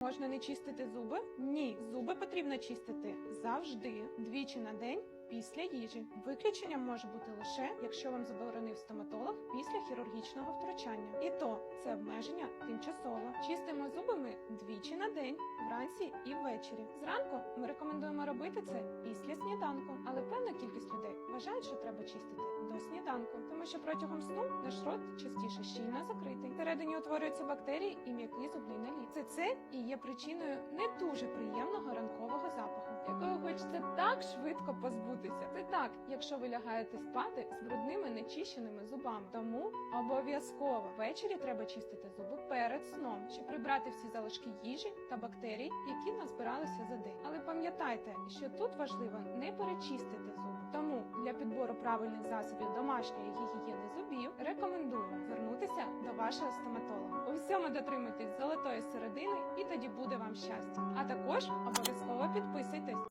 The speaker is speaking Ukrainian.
Можна не чистити зуби? Ні, зуби потрібно чистити завжди, двічі на день. Після їжі виключенням може бути лише, якщо вам заборонив стоматолог після хірургічного втручання. І то це обмеження тимчасово. Чистимо зуби ми двічі на день, вранці і ввечері. Зранку ми рекомендуємо робити це після сніданку, вважають, що треба чистити до сніданку, тому що протягом сну наш рот частіше щільно закритий. Всередині утворюються бактерії і м'який зубний наліт. Це це і є причиною не дуже приємного ранкового запаху, якого хочеться так швидко позбутися. Це так, якщо ви лягаєте спати з брудними нечищеними зубами. Тому обов'язково ввечері треба чистити зуби перед сном, щоб прибрати всі залишки їжі та бактерій, які назбиралися за день. Але пам'ятайте, що тут важливо не перечистити зуби. Тому для підбору правильних засобів домашньої гігієни зубів рекомендую звернутися до вашого стоматолога. У всьому дотримуйтесь золотої середини, і тоді буде вам щастя. А також обов'язково підписуйтесь.